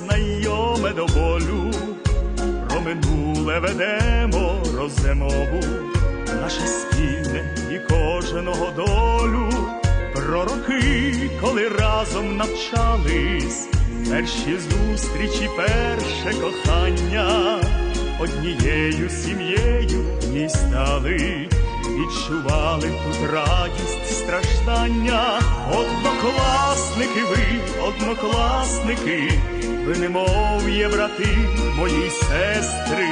знайоме до болю. Про минуле ведемо розмову, наше спільне і кожного долю. Про роки, коли разом навчались, перші зустрічі, перше кохання, однією сім'єю в стали, відчували тут радість, страждання, однокласники, ви, однокласники, ви немов є брати мої сестри,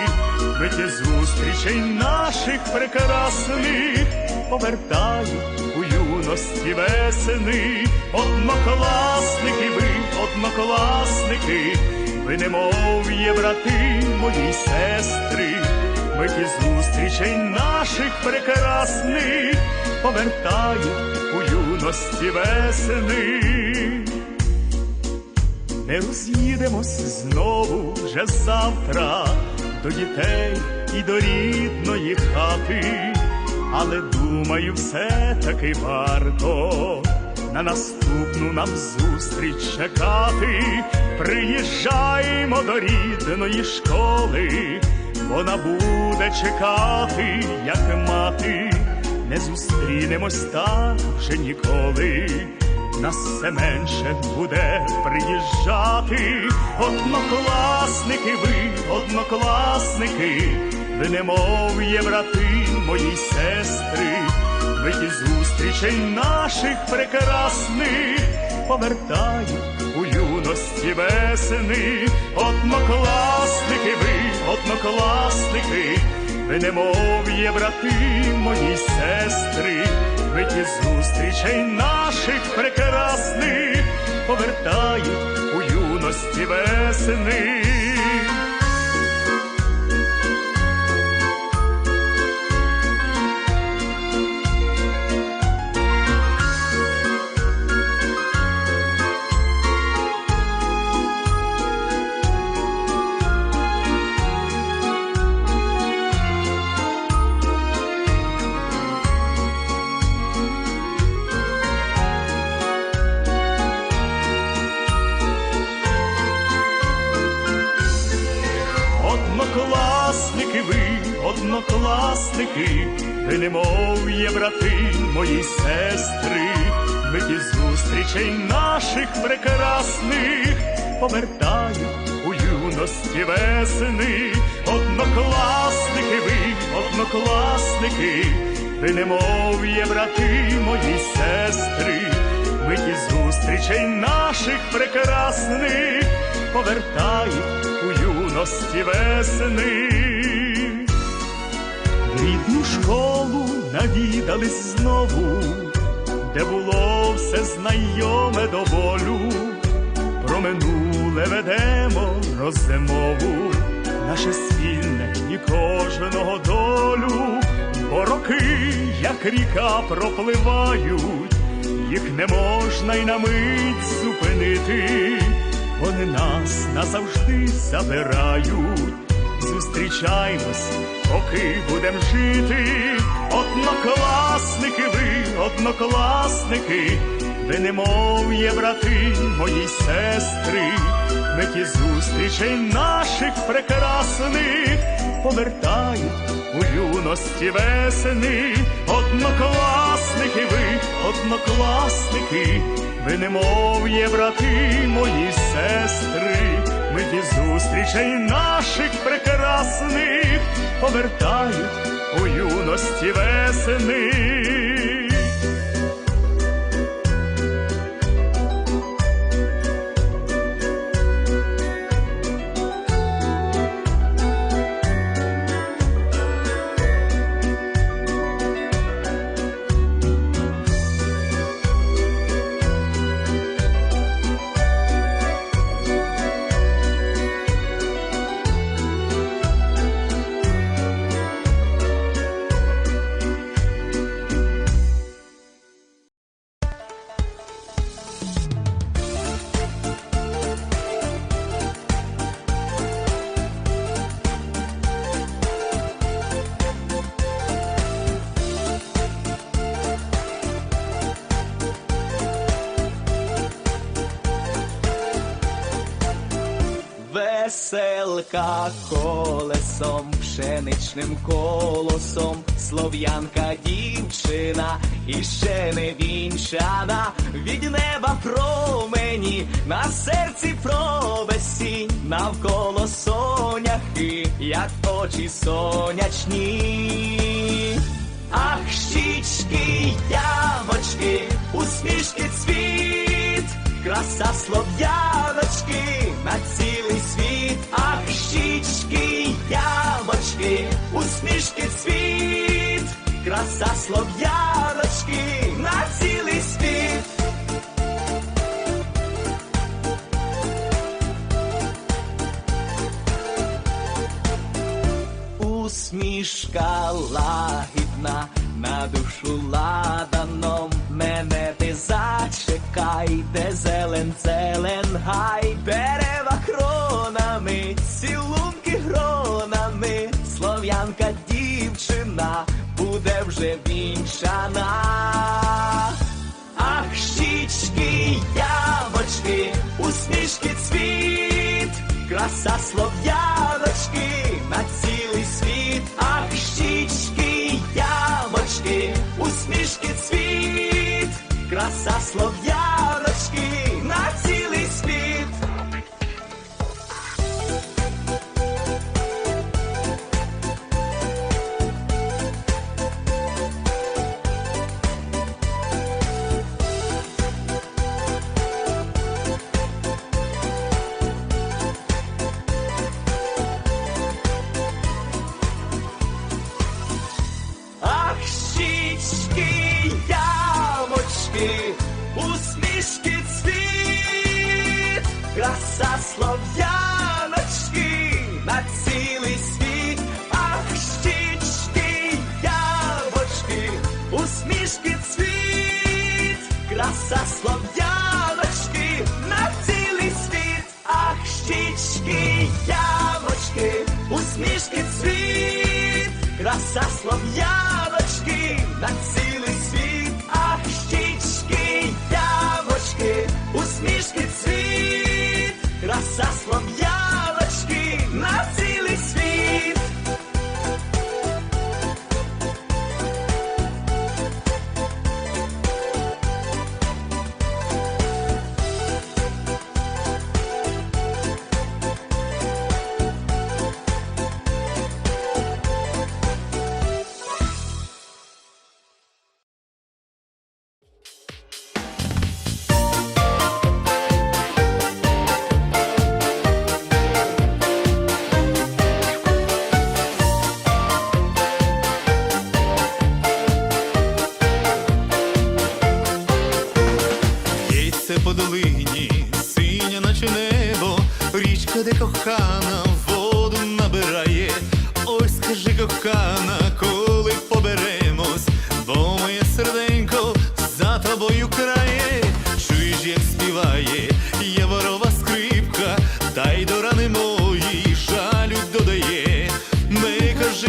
миті зустрічей наших прекрасних повертають у юності весени, однокласники, ви, однокласники, ви немов є брати мої сестри, миті зустрічей наших прекрасних повертають у юності весени. Не роз'їдемось знову вже завтра до дітей і до рідної хати, але думаю, все таки варто на наступну нам зустріч чекати. Приїжджаємо до рідної школи, вона буде чекати, як мати, не зустрінемось так вже ніколи нас все менше буде приїжджати. Однокласники, ви, однокласники, ви немов є брати мої сестри, ви ті зустрічей наших прекрасних повертають у юності весени. Однокласники, ви, однокласники, ви немов є брати мої сестри, ви ті зустрічей наших прекрасних повертають у юності весени. Мої сестри, ми ті зустрічей наших прекрасних повертають у юності весени. Однокласники, ви, однокласники, ви немов є брати мої сестри, ми ті зустрічей наших прекрасних повертають у юності весени. В рідну школу навідались знову, де було все знайоме до болю. Про минуле ведемо розмову, наше спільне і кожного долю, бо роки, як ріка, пропливають, їх не можна й на мить зупинити. Вони нас назавжди забирають, зустрічаймось, поки будем жити. Однокласники, ви, однокласники, ви немов є брати мої сестри, ми ті зустрічей наших прекрасних повертають у юності весени. Однокласники, ви, однокласники, ви немов є брати мої сестри, ми ті зустрічей наших прекрасних повертають у юності весени. Веселка колесом, пшеничним колосом, слов'янка дівчина і ще не вінчана, від неба промені, на серці провесінь, навколо соняхи, як очі сонячні. Ах, щічки, ямочки, усмішки цвіт, краса слов'яночки на цілий світ. Ах, щічки, ямочки, усмішки цвіт, краса слов'яночки на цілий світ. Усмішка лагідна на душу ладаном. Мене ти зачекай, де зелен, зелен гай, дерева кронами, цілунки гронами, слов'янка дівчина буде вже вінчана. Ах, щічки, ямочки, усмішки цвіт, краса слов'яночки на цілий світ. Ах, щічки, ямочки, усмішки цвіт, краса слов'яночки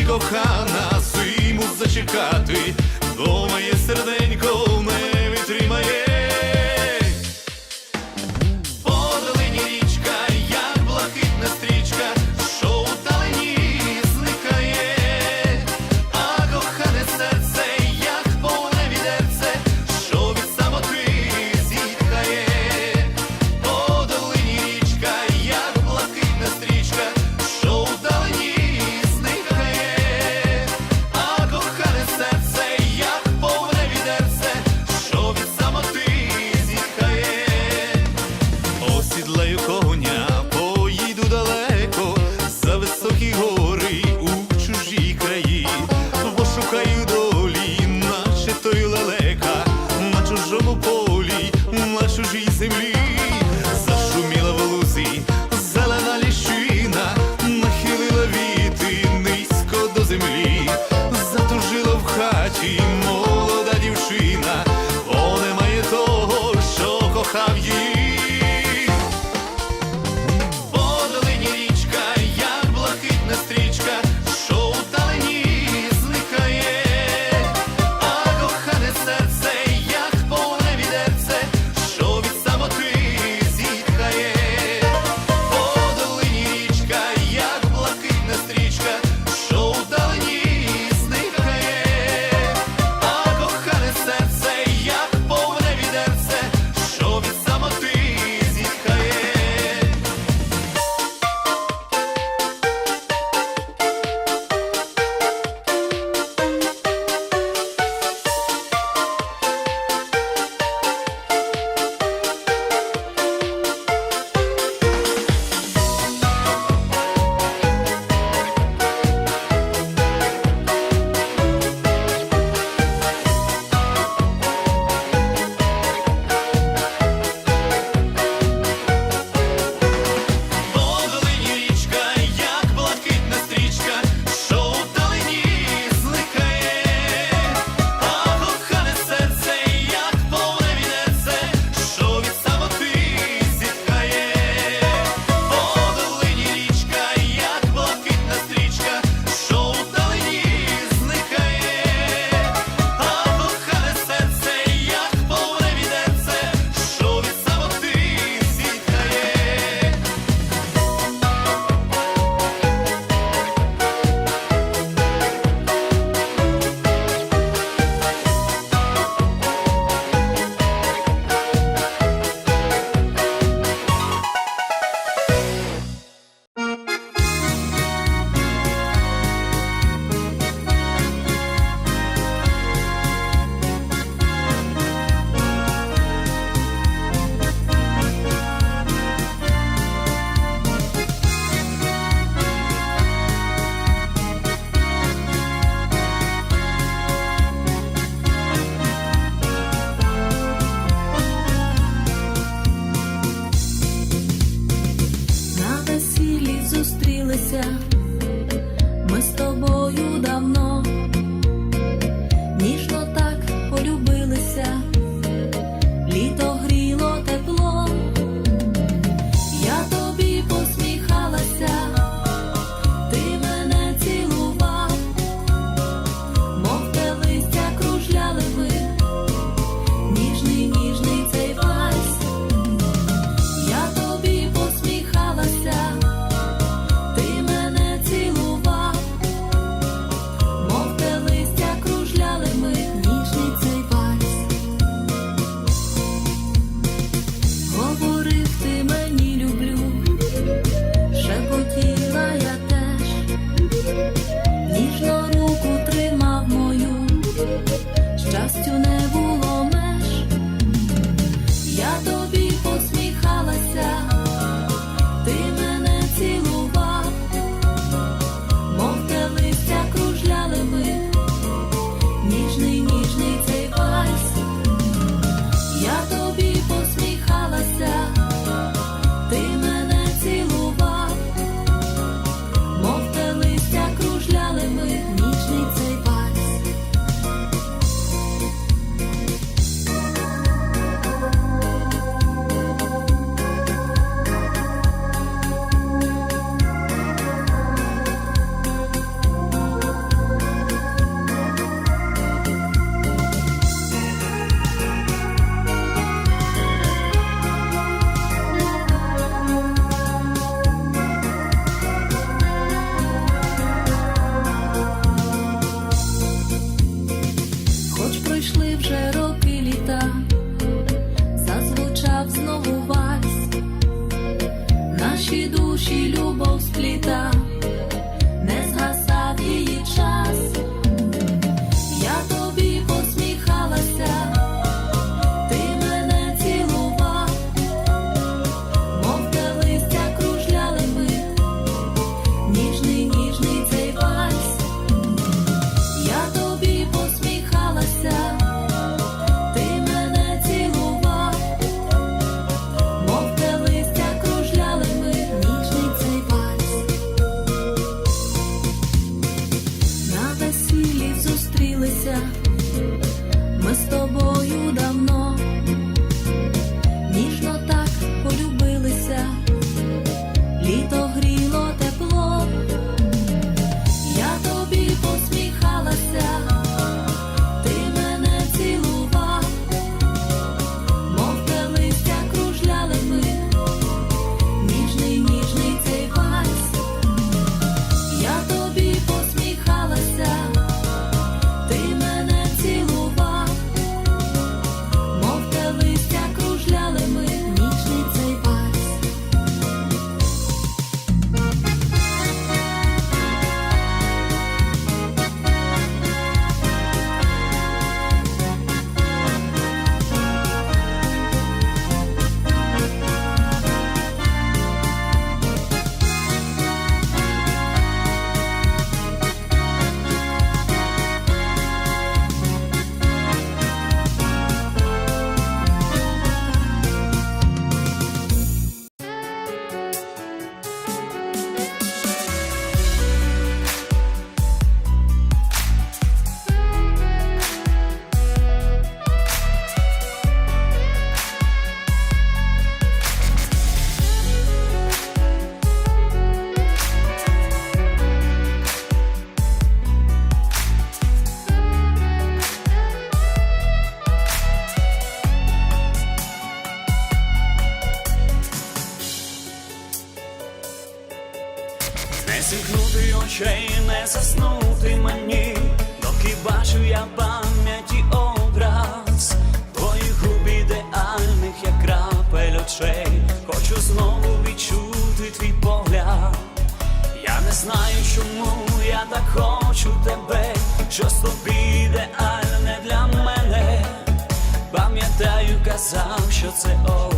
кохана, зиму зачекати, Дома є серденько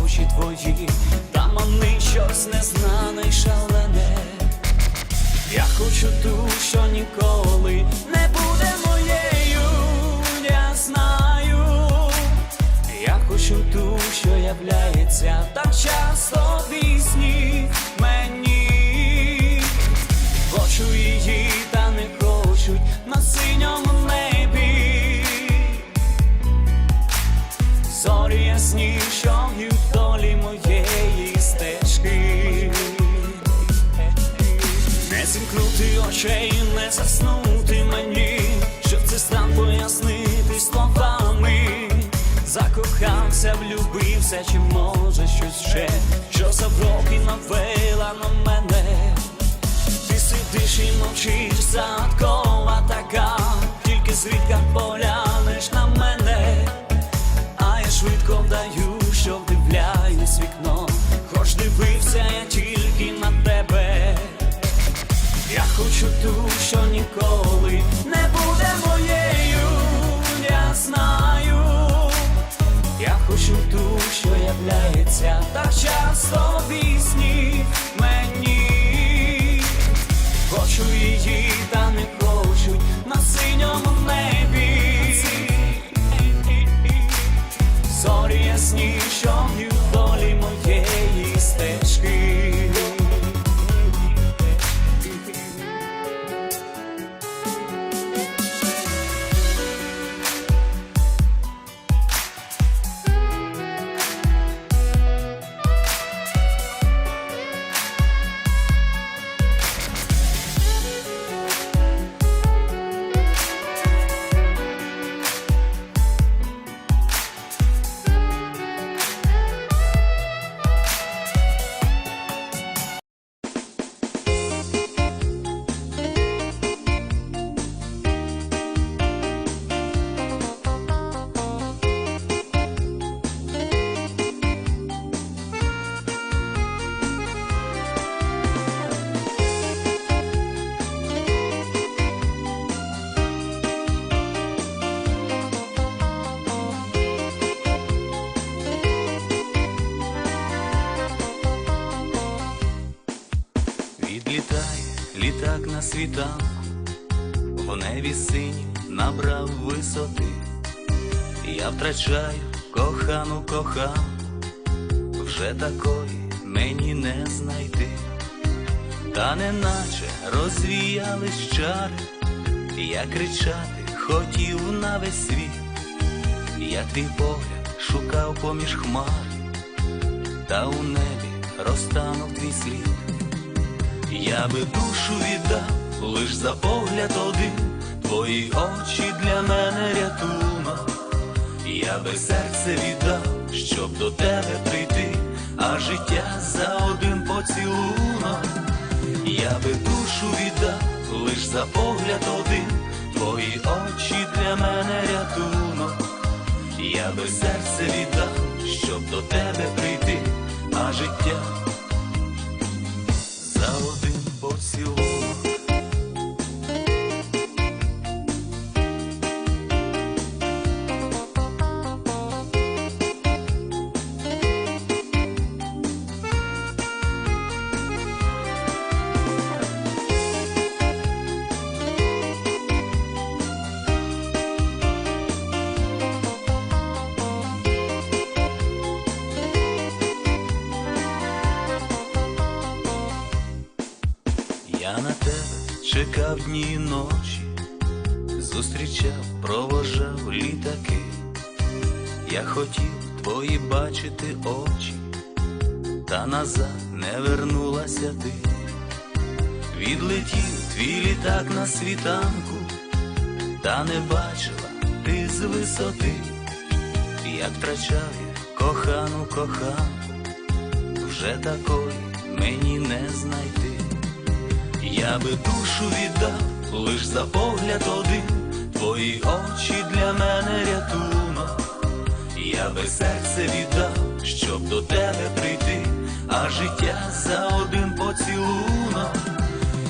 очі твої, там вони щось незнане шалене. Я хочу ту, що ніколи не буде моєю, я знаю. Я хочу ту, що являється так часто в вісні мені. Хочу її, очей, не заснути мені, щоб це стан пояснити словами. Закохався, влюбився, чи може щось ще, що за роки навела на мене. Ти сидиш і мовчиш, являється так часто вісні мені. Хочу її, літак на світанку, в небі синім набрав висоти. Я втрачаю кохану коханку, вже такої мені не знайти, та неначе розвіялись чари, я кричати хотів на весь світ, я твій погляд шукав поміж хмар, та у небі розтанув твій слід. Я би душу віддав лиш за погляд один, твої очі для мене рятунок. Я би серце віддав, щоб до тебе прийти, а життя за один поцілунок. Я би душу віддав лиш за погляд один, твої очі для мене рятунок. Я би серце віддав, щоб до тебе прийти, а життя зустрічав, провожав літаки. Я хотів твої бачити очі, та назад не вернулася ти. Відлетів твій літак на світанку, та не бачила ти з висоти, як втрачав я кохану коханку, вже такої мені не знайти. Я би душу віддав лиш за погляд один, твої очі для мене рятунок. Я би серце віддав, щоб до тебе прийти, а життя за один поцілунок.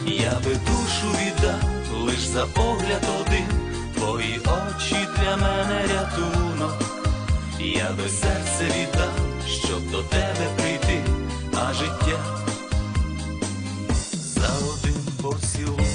Я би душу віддав, лиш за погляд один, твої очі для мене рятунок. Я би серце віддав, щоб до тебе прийти, а життя за один поцілунок.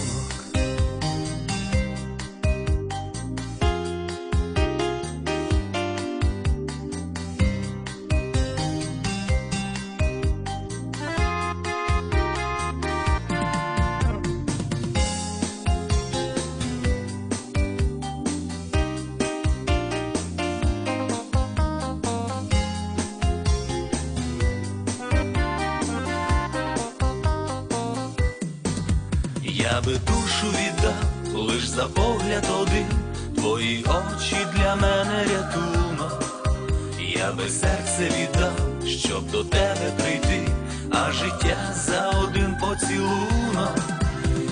Життя за один поцілунок.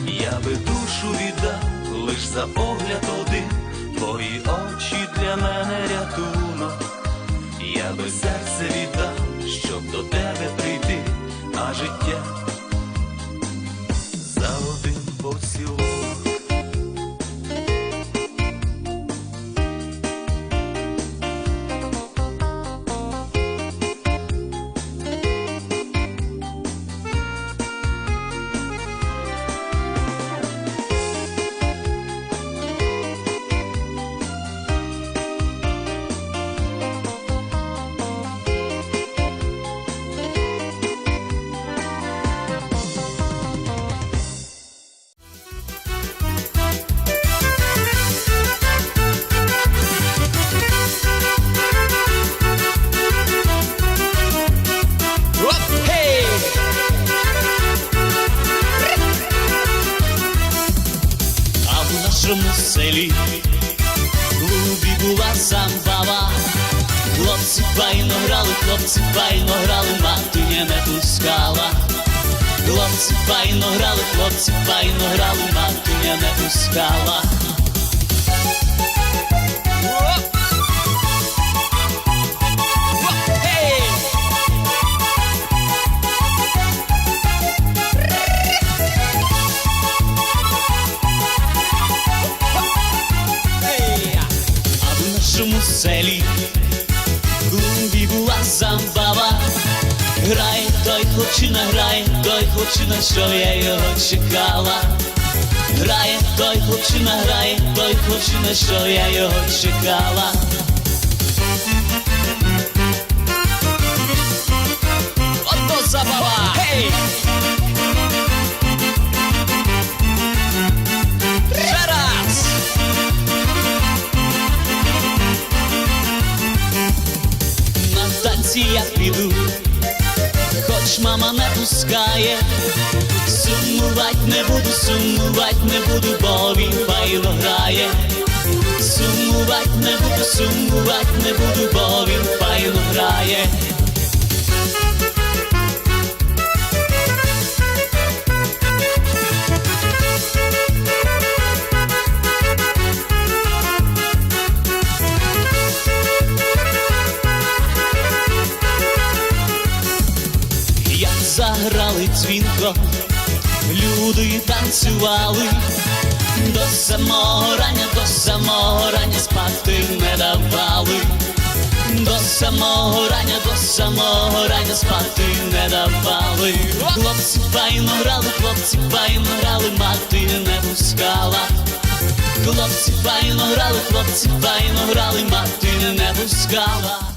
Я би душу віддав, лиш за погляд один, твої очі для мене рятунок. Я би серце віддав, хлопці файно грали, матуня не пускала. Хлопці файно грали, хлопці файно грали, матуня не пускала. Hey! А в селі була замбава. Грає той хлопчина, грай, той хлопчина, що я його чекала. Грає той хлопчина, грає той хлопчина, що я його чекала. Танці я піду, хоч мама не пускає, сумувать не буду, сумувать не буду, бо він файно грає. Сумувать не буду, сумувать не буду, бо він файно грає. Танцювали, до самого рання, до самого рання спати не давали, до самого рання, до самого рання спати не давали. Хлопці файно грали, хлопці файно грали, мати не пускала. Хлопці файно грали, хлопці файно грали, мати не пускала.